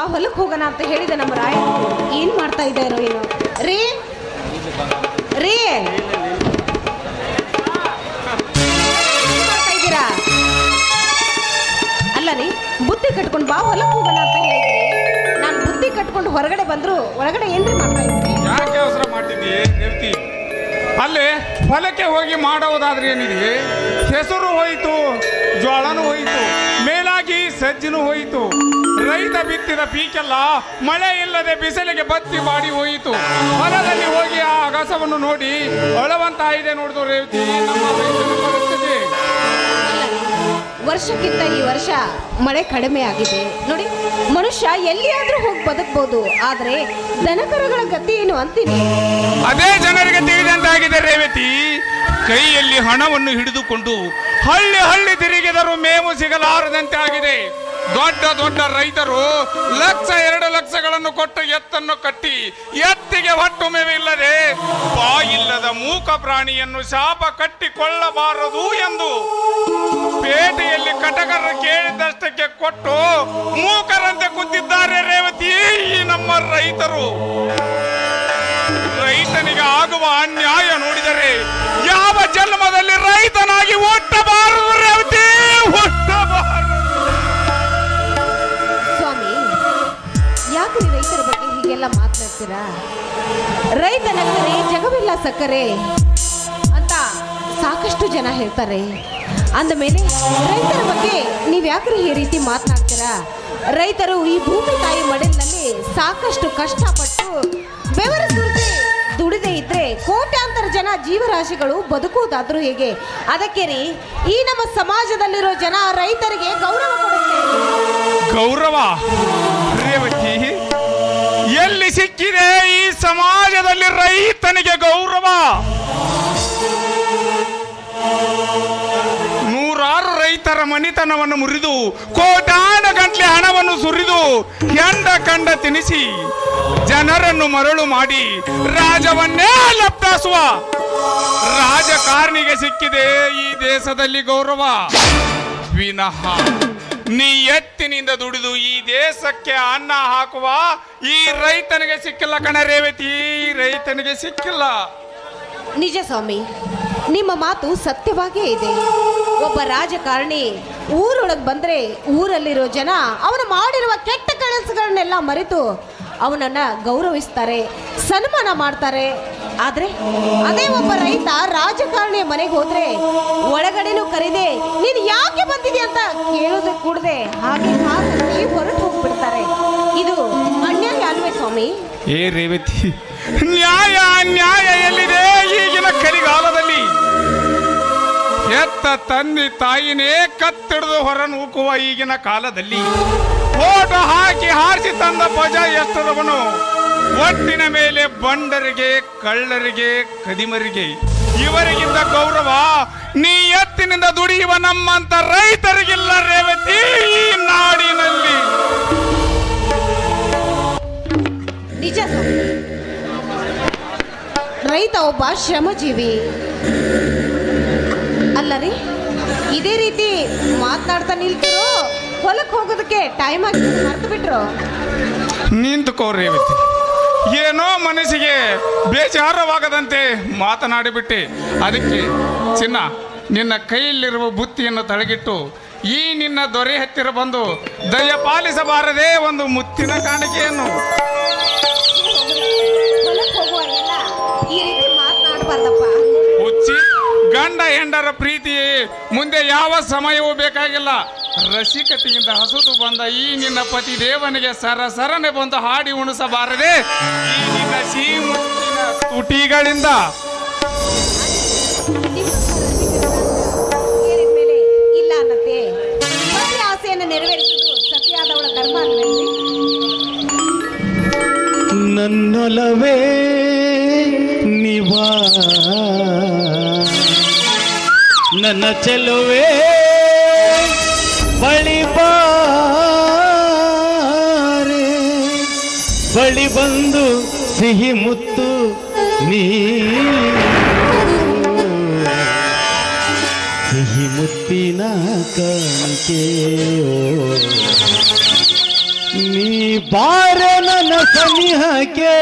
ಬಾ ಹೊಲಕ್ಕೆ ಹೋಗೋಣ ಅಂತ ಹೇಳಿದೆ ನಮ್ಮ ರಾಯ. ಏನು ಮಾಡ್ತಾ ಇದ್ದಾರೋ ಏನೋ ರೀ ಮಾಡ್ತಾ ಇದ್ದೀರಾ? ಅಲ್ಲ ರೀ, ಬುದ್ಧಿ ಕಟ್ಕೊಂಡು ಬಾ ಹೊಲಕ್ಕೆ ಹೋಗೋಣ ಅಂತ ಹೇಳಿದ್ರಿ. ನಾನು ಬುದ್ಧಿ ಕಟ್ಕೊಂಡು ಹೊರಗಡೆ ಬಂದ್ರು, ಒಳಗಡೆ ಏನ್ರಿ ಮಾಡ್ತಾ ಇದ್ರಿ? ಯಾಕೆ ಅವಸರ ಅಲ್ಲೇ, ಹೊಲಕ್ಕೆ ಹೋಗಿ ಮಾಡೋದಾದ್ರೆ ಏನಿದೆ? ಹೆಸರು ಹೋಯಿತು ಜೋಳನೂ ಹೋಯಿತು ಮೇಲಾಗಿ ಸಜ್ಜನು ಹೋಯಿತು. ರೈತ ಬಿತ್ತಿದ ಪೀಕೆಲ್ಲ ಮಳೆ ಇಲ್ಲದೆ ಬಿಸಿಲಿಗೆ ಬತ್ತಿ ಮಾಡಿ ಹೋಯಿತು. ಹೊಲದಲ್ಲಿ ಹೋಗಿ ಆ ಅಗಸವನ್ನು ನೋಡಿ ಅಳವಂತ ಇದೆ ನೋಡಿದ್ರು ರೇವತಿ. ನಮ್ಮ ರೈತನ ಪರಿಸ್ಥಿತಿ. ವರ್ಷಕ್ಕಿಂತ ಈ ವರ್ಷ ಮಳೆ ಕಡಿಮೆ ಆಗಿದೆ. ನೋಡಿ ಮನುಷ್ಯ ಎಲ್ಲಿಯಾದ್ರೂ ಹೋಗಿ ಬದುಕಬಹುದು ಆದ್ರೆ ದನಕರುಗಳ ಗತಿ ಏನು ಅಂತೀನಿ? ಅದೇ ಜನರಿಗೆ ತಿಳಿದಂತಾಗಿದೆ ರೇವತಿ. ಕೈಯಲ್ಲಿ ಹಣವನ್ನು ಹಿಡಿದುಕೊಂಡು ಹಳ್ಳಿ ಹಳ್ಳಿ ತಿರುಗಿದರೂ ಮೇವು ಸಿಗಲಾರದಂತೆ ಆಗಿದೆ. ದೊಡ್ಡ ದೊಡ್ಡ ರೈತರು ಲಕ್ಷ ಎರಡು ಲಕ್ಷಗಳನ್ನು ಕೊಟ್ಟು ಎತ್ತನ್ನು ಕಟ್ಟಿ ಎತ್ತಿಗೆ ಹೊಟ್ಟು ಮೇವಿಲ್ಲದೆ ಬಾಯಿಲ್ಲದ ಮೂಕ ಪ್ರಾಣಿಯನ್ನು ಶಾಪ ಕಟ್ಟಿಕೊಳ್ಳಬಾರದು ಎಂದು ಪೇಟೆಯಲ್ಲಿ ಕಟಕರ ಕೇಳಿದಷ್ಟಕ್ಕೆ ಕೊಟ್ಟು ಮೂಕರಂತೆ ಕುಂತಿದ್ದಾರೆ ರೇವತಿ, ಈ ನಮ್ಮ ರೈತರು. ರೈತನಿಗೆ ಆಗುವ ಅನ್ಯಾಯ ನೋಡಿದರೆ ಯಾವ ಜನ್ಮದಲ್ಲಿ ರೈತನಾಗಿ ಹುಟ್ಟಬಾರದು ರೇವತಿ ಸ್ವಾಮಿ, ಯಾಕೆ ರೈತರ ಬಗ್ಗೆ ಹೀಗೆಲ್ಲ ಮಾತನಾಡ್ತೀರಾ ರೈತನಕ್ಕರೆ ಜಗವಿಲ್ಲ ಸಕ್ಕರೆ ಅಂತ ಸಾಕಷ್ಟು ಜನ ಹೇಳ್ತಾರೆ. ಅಂದ ಮೇಲೆ ರೈತರ ಬಗ್ಗೆ ನೀವು ಯಾಕ್ರಿ ಈ ರೀತಿ ಮಾತನಾಡ್ತೀರಾ ರೈತರು ಈ ಭೂಮಿ ತಾಯಿ ಮಡಿಲಿನಲ್ಲಿ ಸಾಕಷ್ಟು ಕಷ್ಟಪಟ್ಟು ಬೆವರು ಕೋಟ್ಯಾಂತರ ಜನ ಜೀವರಾಶಿಗಳು ಬದುಕುವುದಾದ್ರೂ ಹೇಗೆ? ಅದಕ್ಕೆ ರೀ, ಈ ನಮ್ಮ ಸಮಾಜದಲ್ಲಿರೋ ಜನ ರೈತರಿಗೆ ಗೌರವ ಗೌರವ ಎಲ್ಲಿ ಸಿಕ್ಕಿದೆ ಈ ಸಮಾಜದಲ್ಲಿ ರೈತನಿಗೆ ಗೌರವ? ರೈತರ ಮನಿತನವನ್ನು ಮುರಿದು ಕೋಟಾನ ಗಂಟ್ಲೆ ಹಣವನ್ನು ಸುರಿದು ಕೆಂಡ ಕಂಡ ತಿನಿಸಿ ಜನರನ್ನು ಮರಳು ಮಾಡಿ ರಾಜವನ್ನೇ ಲಪ್ತಾಸುವ. ರಾಜಕಾರಣಿಗೆ ಸಿಕ್ಕಿದೆ ಈ ದೇಶದಲ್ಲಿ ಗೌರವ. ವಿನಃ ನೀ ಎತ್ತಿನಿಂದ ದುಡಿದು ಈ ದೇಶಕ್ಕೆ ಅನ್ನ ಹಾಕುವ. ಈ ರೈತನಿಗೆ ಸಿಕ್ಕಿಲ್ಲ ಕಣ ರೇವತಿ ರೈತನಿಗೆ ಸಿಕ್ಕಿಲ್ಲ. ನಿಜ ಸ್ವಾಮಿ. ನಿಮ್ಮ ಮಾತು ಸತ್ಯವಾಗೇ ಇದೆ. ಒಬ್ಬ ರಾಜಕಾರಣಿ ಊರೊಳಗೆ ಬಂದರೆ ಊರಲ್ಲಿರೋ ಜನ ಅವನು ಮಾಡಿರುವ ಕೆಟ್ಟ ಕೆಲಸಗಳನ್ನೆಲ್ಲ ಮರೆತು ಅವನನ್ನ ಗೌರವಿಸ್ತಾರೆ, ಸನ್ಮಾನ ಮಾಡ್ತಾರೆ. ಆದರೆ ಅದೇ ಒಬ್ಬ ರೈತ ರಾಜಕಾರಣಿಯ ಮನೆಗೆ ಹೋದ್ರೆ ಒಳಗಡೆನೂ ಕರೀದೆ, ನೀನು ಯಾಕೆ ಬಂದಿದೆ ಅಂತ ಕೇಳೋದು ಕೂಡದೆ. ಹಾಗೆ ಹೊರಟು ಹೋಗ್ಬಿಡ್ತಾರೆ. ಇದು ಅನ್ಯಾಯ ಅಲ್ವೇ ಸ್ವಾಮಿ? ಏ ರೇವತಿ, ನ್ಯಾಯ ನ್ಯಾಯ ಎಲ್ಲಿದೆ? ಕಲಿಗಾಲದಲ್ಲಿ ಎತ್ತ ತಂದೆ ತಾಯಿನೇ ಕತ್ತಿಡಿದು ಹೊರ ನೂಕುವ ಈಗಿನ ಕಾಲದಲ್ಲಿ. ಫೋಟೋ ಹಾಕಿ ಹಾರಿಸಿ ತಂದ ಭಜ ಎಷ್ಟರವನು ಒಟ್ಟಿನ ಮೇಲೆ ಬಂಡರಿಗೆ, ಕಳ್ಳರಿಗೆ, ಕದಿಮರಿಗೆ. ಇವರಿಗಿಂತ ಗೌರವ, ನೀ ಎತ್ತಿನಿಂದ ದುಡಿಯುವ ನಮ್ಮಂತ ರೈತರಿಗಿಲ್ಲ ರೇವತಿ ನಾಡಿನಲ್ಲಿ. ನಿಜ. ರೈತ ಒಬ್ಬ ಶ್ರಮಜೀವಿ. ಅಲ್ಲ ರೀ ಇದೇ ರೀತಿ ಮಾತನಾಡ್ತಾ ನಿಲ್ತಿರೋ ಹೊಲಕ್ಕೆ ಹೋಗೋದಕ್ಕೆ ಟೈಮ್ ಆಗಿ ಮರ್ತು ಬಿಟ್ರು. ನಿಂತುಕೋರಿ ಏನೋ ಮನಸ್ಸಿಗೆ ಬೇಜಾರವಾಗದಂತೆ ಮಾತನಾಡಿಬಿಟ್ಟು. ಅದಕ್ಕೆ ಚಿನ್ನ ನಿನ್ನ ಕೈಯಲ್ಲಿರುವ ಬುತ್ತಿಯನ್ನು ತಳಗಿಟ್ಟು ಈ ನಿನ್ನ ದೊರೆ ಹತ್ತಿರ ಬಂದು ದಯ ಪಾಲಿಸಬಾರದೇ ಒಂದು ಮುತ್ತಿನ ಕಾಣಿಕೆಯನ್ನು. ಮಾತನಾಡಬಾರ್ದಪ್ಪ ಹುಚ್ಚಿ ಗಂಡ ಹೆಂಡರ ಪ್ರೀತಿ ಮುಂದೆ ಯಾವ ಸಮಯವೂ ಬೇಕಾಗಿಲ್ಲ. ರಸಿಕತೆಯಿಂದ ಹಸುದು ಬಂದ ಈ ನಿನ್ನ ಪತಿ ದೇವನಿಗೆ ಸರ ಸರನೆ ಬಂದು ಹಾಡಿ ಉಣಿಸಬಾರದೆ. ಈ ನಿನ್ನ ತುಟಿಗಳಿಂದ. ಇಲ್ಲ ಅನ್ನತ್ತೆ. ಪತಿ ಆಸೆಯನ್ನು ನೆರವೇರಿಸುವುದು ಸತಿಯಾದವಳ ಧರ್ಮ ಅಲ್ವೇನ್ರಿ ನನ್ನೊಲವೇ ನನ್ನ ಚೆಲುವೆ, ಬಳಿ ಬಾರೆ ಬಳಿ ಬಂದು ಸಿಹಿ ಮುತ್ತು ನೀ. ಸಿಹಿ ಮುತ್ತಿನ ಕಾಣಿಕೆಯೋ ನೀ ಬಾರೆ ನನ್ನ ಸನಿಹಕ್ಕೆ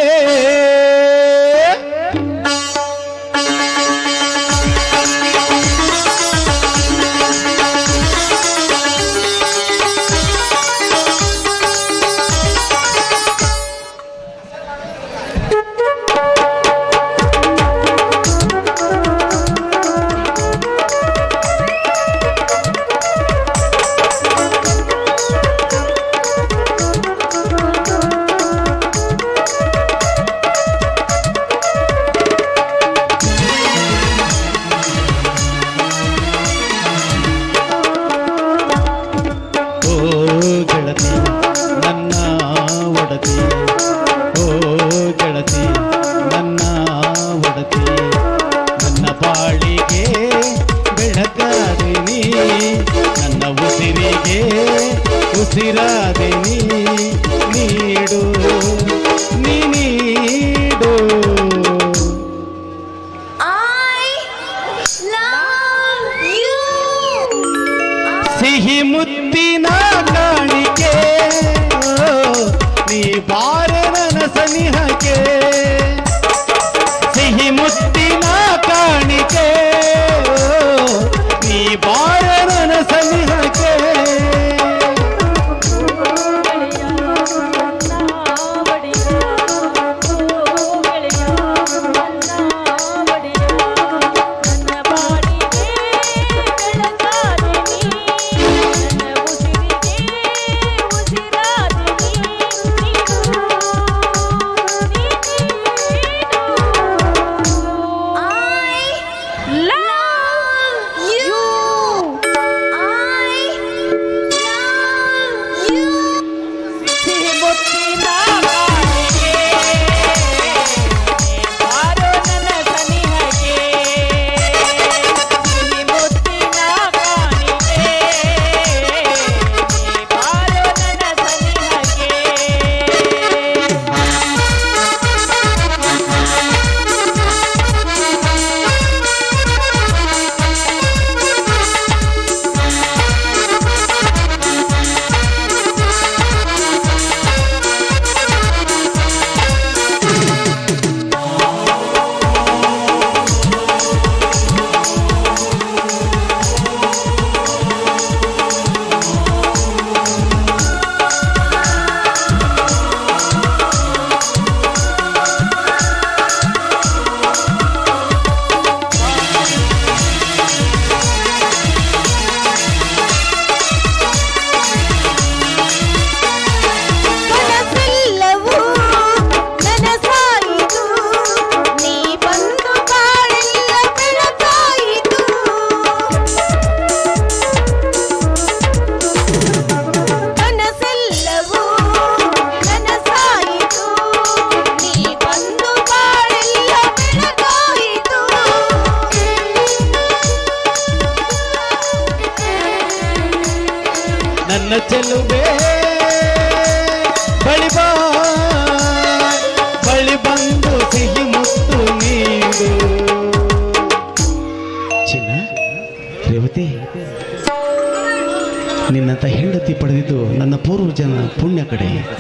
ಕಡೆ.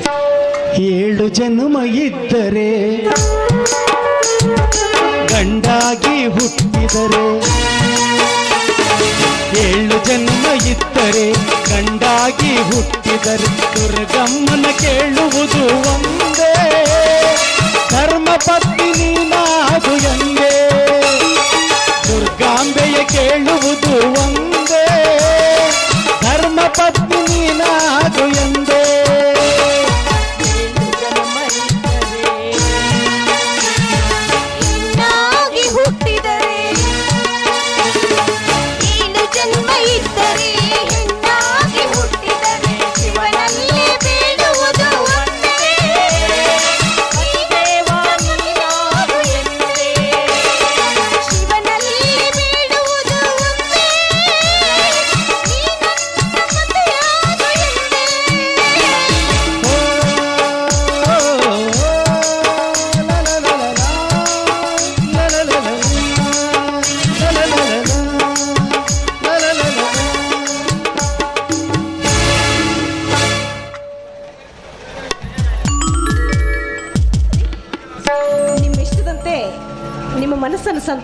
ಏಳು ಜನ್ಮ ಇದ್ದರೆ ಗಂಡಾಗಿ ಹುಟ್ಟಿದರೆ. ಏಳು ಜನ್ಮ ಇದ್ದರೆ ಗಂಡಾಗಿ ಹುಟ್ಟಿದರೆ. ದುರ್ಗಮ್ಮನ ಕೇಳುವುದು ಒಂದೇ. ಧರ್ಮ ಪತ್ನಿ ನಾದು ಎಂದೇ. ದುರ್ಗಾಂಬೆಯ ಕೇಳು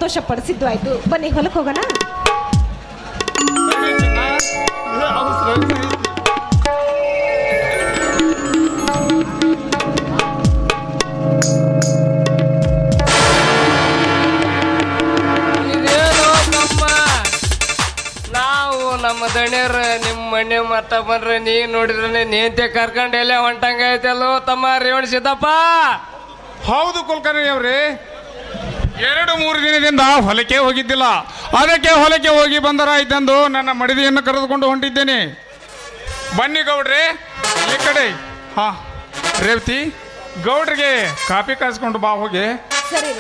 ಸಂತೋಷ ಪಡಿಸಿದ್ದು ಆಯ್ತು. ಬನ್ನಿ ಹೊಲಕ್ಕೆ ಹೋಗೋಣ. ನಾವು ನಮ್ಮ ದಣಿಯರ ನಿಮ್ಮ ಮನೆ ಮತ್ತ ಬಂದ್ರೆ ನೀ ನೋಡಿದ್ರೆ ನೀಂತೆ ಕರ್ಕೊಂಡು ಎಲ್ಲೇ ಹೊಂಟಂಗ ಐತಲ್ಲೋ ತಮ್ಮ ರೇವಣ ಸಿದ್ದಪ್ಪ? ಹೌದು ಕುಲಕರ್ಣಿ ಅವ್ರೆ. ಎರಡು ಮೂರು ದಿನದಿಂದ ಹೊಲಕ್ಕೆ ಹೋಗಿದ್ದಿಲ್ಲ. ಅದಕ್ಕೆ ಹೊಲಕ್ಕೆ ಹೋಗಿ ಬಂದರಾಯ್ತೆಂದು ನನ್ನ ಮಡಿದಿಯನ್ನು ಕರೆದುಕೊಂಡು ಹೊಂಟಿದ್ದೇನೆ. ಬನ್ನಿ ಗೌಡ್ರೆ, ಈ ಕಡೆ. ಹಾ, ರೇವತಿ, ಗೌಡ್ರಿಗೆ ಕಾಫಿ ಕಾಯಿಸ್ಕೊಂಡು ಬಾ ಹೋಗಿ. ಸರಿ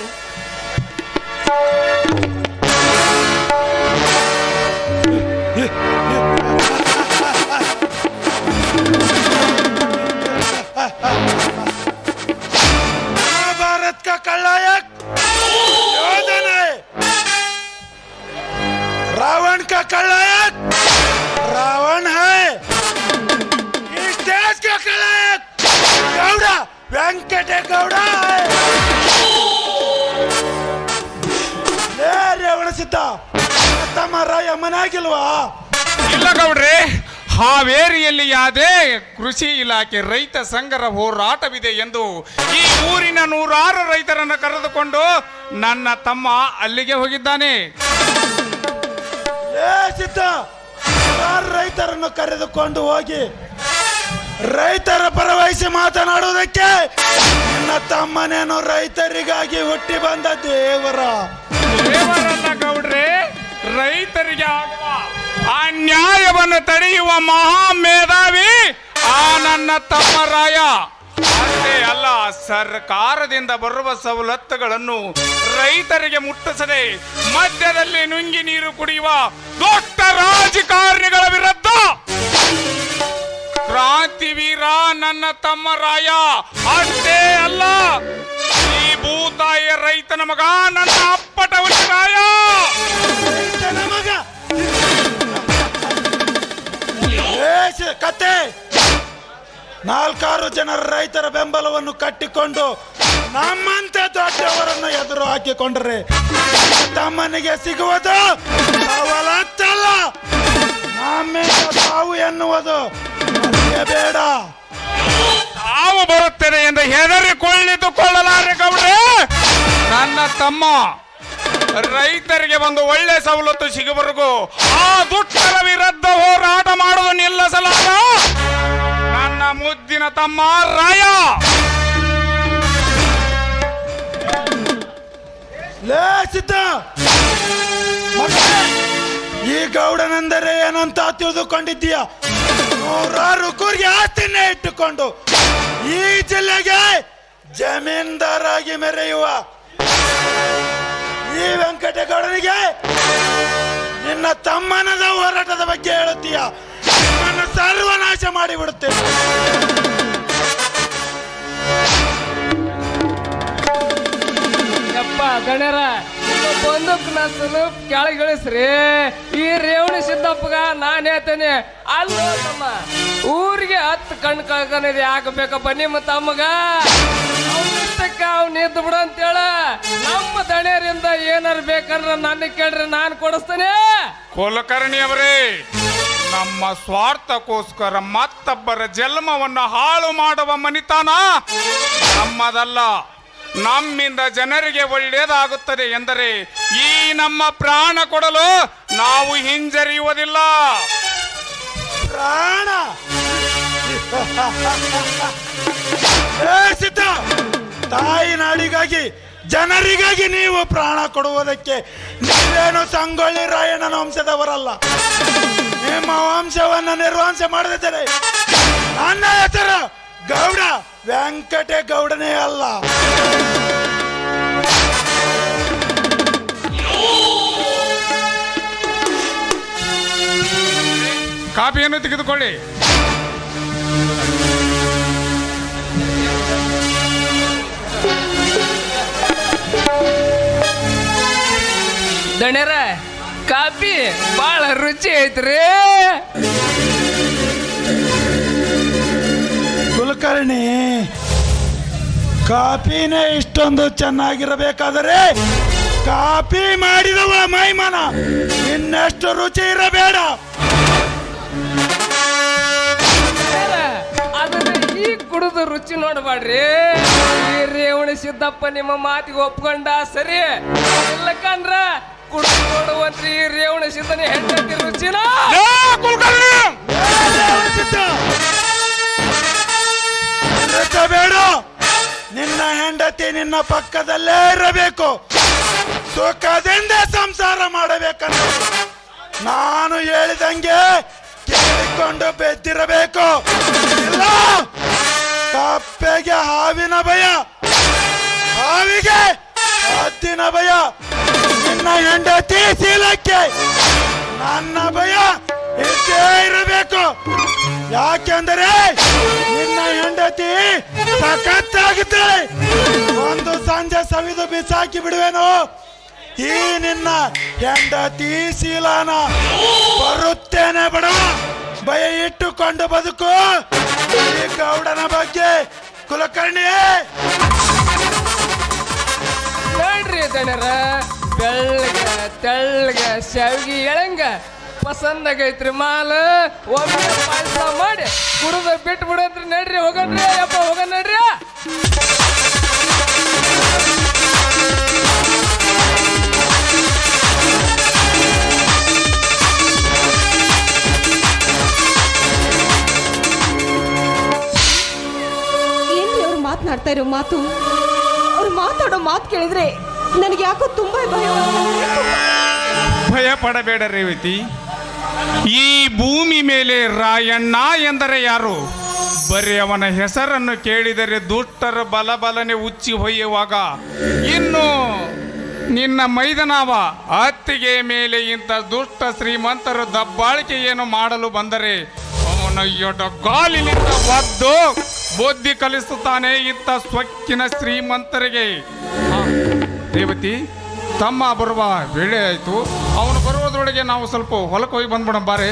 ಕೃಷಿ ಇಲಾಖೆ ರೈತ ಸಂಘರ ಹೋರಾಟವಿದೆ ಎಂದು ಈ ಊರಿನ ನೂರಾರು ರೈತರನ್ನು ಕರೆದುಕೊಂಡು ನನ್ನ ತಮ್ಮ ಅಲ್ಲಿಗೆ ಹೋಗಿದ್ದಾನೆ. ಏ ಸಿದ್ಧ ಯಾರು ರೈತರನ್ನು ಕರೆದುಕೊಂಡು ಹೋಗಿ ರೈತರ ಪರವಹಿಸಿ ಮಾತನಾಡುವುದಕ್ಕೆ ನನ್ನ ತಮ್ಮನೇನು ರೈತರಿಗಾಗಿ ಹುಟ್ಟಿ ಬಂದ ದೇವರ? ದೇವರಲ್ಲ ಗೌಡ್ರೆ ರೈತರಿಗೆ ಆಗುವ ಅನ್ಯಾಯವನ್ನು ತಡೆಯುವ ಮಹಾ ಮೇಧಾವಿ ನನ್ನ ತಮ್ಮ ರಾಯ ಅಷ್ಟೇ ಅಲ್ಲ, ಸರ್ಕಾರದಿಂದ ಬರುವ ಸವಲತ್ತುಗಳನ್ನು ರೈತರಿಗೆ ಮುಟ್ಟಿಸದೆ ಮಧ್ಯದಲ್ಲಿ ನುಂಗಿ ನೀರು ಕುಡಿಯುವ ದೊಡ್ಡ ರಾಜಕಾರಣಿಗಳ ವಿರುದ್ಧ ಕ್ರಾಂತಿವೀರ ನನ್ನ ತಮ್ಮ ರಾಯ ಅಷ್ಟೇ ಅಲ್ಲ, ಈ ಭೂತಾಯ ರೈತನ ಮಗ ನನ್ನ ಅಪ್ಪಟ ರಾಯ ಕತ್ತೆ. ನಾಲ್ಕಾರು ಜನರ ರೈತರ ಬೆಂಬಲವನ್ನು ಕಟ್ಟಿಕೊಂಡು ನಮ್ಮಂತೆ ದೊಡ್ಡವರನ್ನು ಎದುರು ಹಾಕಿಕೊಂಡ್ರೆ ತಮ್ಮನಿಗೆ ಸಿಗುವುದು ಅವಲತ್ತಲ್ಲ. ತಾವು ಎನ್ನುವುದು ಬೇಡ. ಸಾವು ಬರುತ್ತೇನೆ ಎಂದು ಹೆದರಿಕೊಳ್ಳಿದುಕೊಳ್ಳಲಾರೆ ಗೌಡ್ರೆ. ನನ್ನ ತಮ್ಮ ರೈತರಿಗೆ ಒಂದು ಒಳ್ಳೆ ಸವಲತ್ತು ಸಿಗುವವರೆಗೂ ಆ ದುಷ್ಟರ ವಿರುದ್ಧ ಹೋರಾಟ ಮಾಡುವುದು ನಿಲ್ಲಿಸಲಾರ ಮುದ್ದಿನ ತಮ್ಮ ರಾಯ. ಲೇ ಈ ಗೌಡನೆಂದರೆ ಏನಂತ ತಿಳಿದುಕೊಂಡಿದ್ದೀಯ? ನೂರಾರು ಕೂರಿಗೆ ಆಸ್ತಿನೇ ಇಟ್ಟುಕೊಂಡು ಈ ಜಿಲ್ಲೆಗೆ ಜಮೀನ್ದಾರಾಗಿ ಮೆರೆಯುವ ಈ ವೆಂಕಟೇಗೌಡನಿಗೆ ನಿನ್ನ ತಮ್ಮನದ ಹೋರಾಟದ ಬಗ್ಗೆ ಹೇಳುತ್ತೀಯ? ನಿಮ್ಮನ್ನು ಸರ್ವನಾಶ ಮಾಡಿಬಿಡುತ್ತೆ ಯಪ್ಪ ಗಣ್ಯರ ಬಂದಕ್ ನಾ ಸ್ವಲ್ಪ ಕೆಳಗಿಳಿಸ್ರಿ. ಈ ರೇವಣಿ ಸಿದ್ದಪ್ಪಗ ನಾನು ಹೇಳ್ತೇನೆ ಅಲ್ಲ ತಮ್ಮ ಊರಿಗೆ ಹತ್ತು ಕಣ್ ಕಳ್ಕೊಂಡಿದೆ ಯಾಕೆ ಬೇಕಪ್ಪ ನಿಮ್ಮ ತಮ್ಮಗ? ಅವ್ನು ಎದ್ದು ಬಿಡು ಅಂತೇಳ. ನಮ್ಮ ದಣ್ಯರಿಂದ ಏನಾರು ಬೇಕಂದ್ರೆ ನನ್ನ ಕೇಳ್ರಿ ನಾನು ಕೊಡಿಸ್ತೇನೆ. ಕುಲಕರ್ಣಿ ಅವರೇ ನಮ್ಮ ಸ್ವಾರ್ಥಕ್ಕೋಸ್ಕರ ಮತ್ತೊಬ್ಬರ ಜನ್ಮವನ್ನು ಹಾಳು ಮಾಡುವ ಮನಿತನ ನಮ್ಮದಲ್ಲ. ನಮ್ಮಿಂದ ಜನರಿಗೆ ಒಳ್ಳೆಯದಾಗುತ್ತದೆ ಎಂದರೆ ಈ ನಮ್ಮ ಪ್ರಾಣ ಕೊಡಲು ನಾವು ಹಿಂಜರಿಯುವುದಿಲ್ಲ. ಪ್ರಾಣ. ತಾಯಿ ನಾಡಿಗಾಗಿ, ಜನರಿಗಾಗಿ ನೀವು ಪ್ರಾಣ ಕೊಡುವುದಕ್ಕೆ ನೀವೇನು ಸಂಗೊಳ್ಳಿ ರಾಯಣ್ಣನ ವಂಶದವರಲ್ಲ. ನಿಮ್ಮ ವಂಶವನ್ನು ನಿರ್ವಂಶ ಮಾಡದಿದ್ದರೆ ನನ್ನ ಹೆಸರು ಗೌಡ ವೆಂಕಟೇ ಗೌಡನೇ ಅಲ್ಲ. ಕಾಪಿಯನ್ನು ತೆಗೆದುಕೊಳ್ಳಿ. ದಣ್ಯರ ಕಾಫಿ ಭಾಳ ರುಚಿ ಐತ್ರಿ. ಕುಲಕರ್ಣಿ ಕಾಫಿನೇ ಇಷ್ಟೊಂದು ಚೆನ್ನಾಗಿರಬೇಕಾದರೆ ಕಾಫಿ ಮಾಡಿದವ ಮೈಮನ. ಇನ್ನಷ್ಟು ರುಚಿ ಇರಬೇಡ. ಈಗ ಕುಡಿದು ರುಚಿ ನೋಡಬೇಡ್ರಿ ಈ ರೇವಣ ಸಿದ್ದಪ್ಪ ನಿಮ್ಮ ಮಾತಿಗೆ ಒಪ್ಕೊಂಡ ಸರಿ. ಇಲ್ಲಕಂದ್ರ ಕುಡಿದು ನೋಡುವಂತ್ರಿ ರೇವಣ ಸಿದ್ದನ ಹೆಂಡತಿ ರುಚಿನ. ಬೇಡ. ನಿನ್ನ ಹೆಂಡತಿ ನಿನ್ನ ಪಕ್ಕದಲ್ಲೇ ಇರಬೇಕು. ಸುಖದಿಂದ ಸಂಸಾರ ಮಾಡಬೇಕಂತ. ನಾನು ಹೇಳಿದಂಗೆ ಕೇಳಿಕೊಂಡು ಬೆದ್ದಿರಬೇಕು. ಕಪ್ಪೆಗೆ ಹಾವಿನ ಭಯ. ಹಾವಿಗೆ ಹದ್ದಿನ ಭಯ. ನಿನ್ನ ಹೆಂಡತಿ ಶೀಲಕ್ಕೆ ನನ್ನ ಭಯ ಇದ್ದೇ ಇರಬೇಕು. ಯಾಕೆಂದರೆ ನಿನ್ನ ಹೆಂಡತಿ ಸಖತ್ತಾಗುತ್ತೆ ಒಂದು ಸಂಜೆ ಸವಿದು ಬಿಸಾಕಿ ಬಿಡುವೆನು. ಈ ನಿನ್ನ ಹೆಂಡತಿ ಶೀಲಾನ ಬರುತ್ತೇನೆ ಬಡವ. ಭಯ ಇಟ್ಟುಕೊಂಡು ಬದುಕು. ಈ ಗೌಡನ ಬಗ್ಗೆ ಕುಲಕರ್ಣಿ ಹೇಳ್ರಿ ದಣರ ಬೆಳ್ಳಗ ತೆಳ್ಳಗ ಶಾವಿಗೆ ಎಳಂಗ. ಪಸಂದಾಗೈತ್ರಿ ಮಾಲ, ಒಮ್ಮೆ ಪಾಯಸ ಮಾಡಿ ಕುಡಿದ ಬಿಟ್ಟು ಬಿಡತ್ರಿ ನಡ್ರಿ, ಹೋಗನ್ರಿ ಯಪ್ಪ ಹೋಗ ನಡ್ರಿ. ಏನ್ರಿ ಅವ್ರು ಮಾತನಾಡ್ತಾ ಇರೋ ಮಾತು, ಅವ್ರು ಮಾತಾಡೋ ಮಾತು ಕೇಳಿದ್ರೆ ನನಗೆ ಯಾಕೋ ತುಂಬಾ ಭಯ ಭಯ ಪಡಬೇಡ ರೇವತಿ. ಈ ಭೂಮಿ ಮೇಲೆ ರಾಯಣ್ಣ ಎಂದರೆ ಯಾರು? ಬರೀ ಅವನ ಹೆಸರನ್ನು ಕೇಳಿದರೆ ದುಷ್ಟರ ಬಲಬಲನೆ ಉಚ್ಚಿ ಹೊಯ್ಯುವಾಗ, ಇನ್ನು ನಿನ್ನ ಮೈದನಾವ, ಅತ್ತಿಗೆ ಮೇಲೆ ಇಂಥ ದುಷ್ಟ ಶ್ರೀಮಂತರು ಏನು ಮಾಡಲು ಬಂದರೆ, ಅವನ ಗಾಲಿನಿಂದ ಒದ್ದು ಬುದ್ಧಿ ಕಲಿಸುತ್ತಾನೆ ಇಂಥ ಸ್ವಕ್ಕಿನ ಶ್ರೀಮಂತರಿಗೆ. ರೇವತಿ ತಮ್ಮ ಬರುವ ವೇಳೆ ಆಯಿತು. ಅವನು ಬರುವುದರೊಳಗೆ ನಾವು ಸ್ವಲ್ಪ ಹೊಲಕ್ಕೆ ಹೋಗಿ ಬಂದ್ಬಿಡೋಣ ಬಾರೆ.